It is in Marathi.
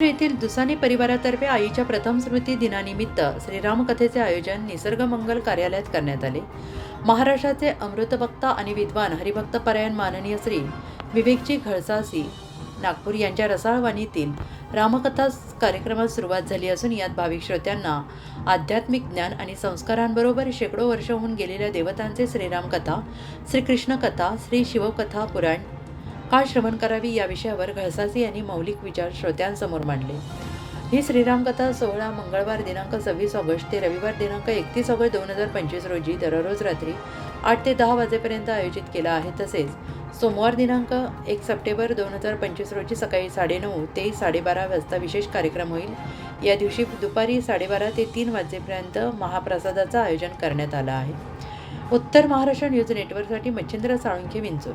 येथील दुसानी परिवारातर्फे आईच्या प्रथम स्मृती दिनानिमित्त श्रीरामकथेचे आयोजन निसर्गमंगल कार्यालयात करण्यात आले. महाराष्ट्राचे अमृतभक्ता आणि विद्वान हरिभक्त परायण माननीय श्री विवेकजी घळसासी नागपूर यांच्या रसाळवाणीतील रामकथा कार्यक्रमात सुरुवात झाली असून यात भाविक श्रोत्यांना आध्यात्मिक ज्ञान आणि संस्कारांबरोबर शेकडो वर्ष होऊन गेलेल्या देवतांचे श्रीरामकथा श्रीकृष्णकथा श्री शिवकथा पुराण का श्रवण करावी या विषयावर घळसासी यांनी मौलिक विचार श्रोत्यांसमोर मांडले. ही श्रीरामकथा सोहळा मंगळवार दिनांक सव्वीस ऑगस्ट ते रविवार दिनांक एकतीस ऑगस्ट दोन हजार पंचवीस रोजी दररोज रात्री आठ ते दहा वाजेपर्यंत आयोजित केला आहे तसेच सोमवार दिनांक एक सप्टेंबर दोन हजार पंचवीस रोजी सकाळी साडेनऊ ते साडेबारा वाजता विशेष कार्यक्रम होईल. या दिवशी दुपारी साडेबारा ते तीन वाजेपर्यंत महाप्रसादाचं आयोजन करण्यात आलं आहे. उत्तर महाराष्ट्र न्यूज नेटवर्कसाठी मच्छिंद्र साळुंखे विंचूर.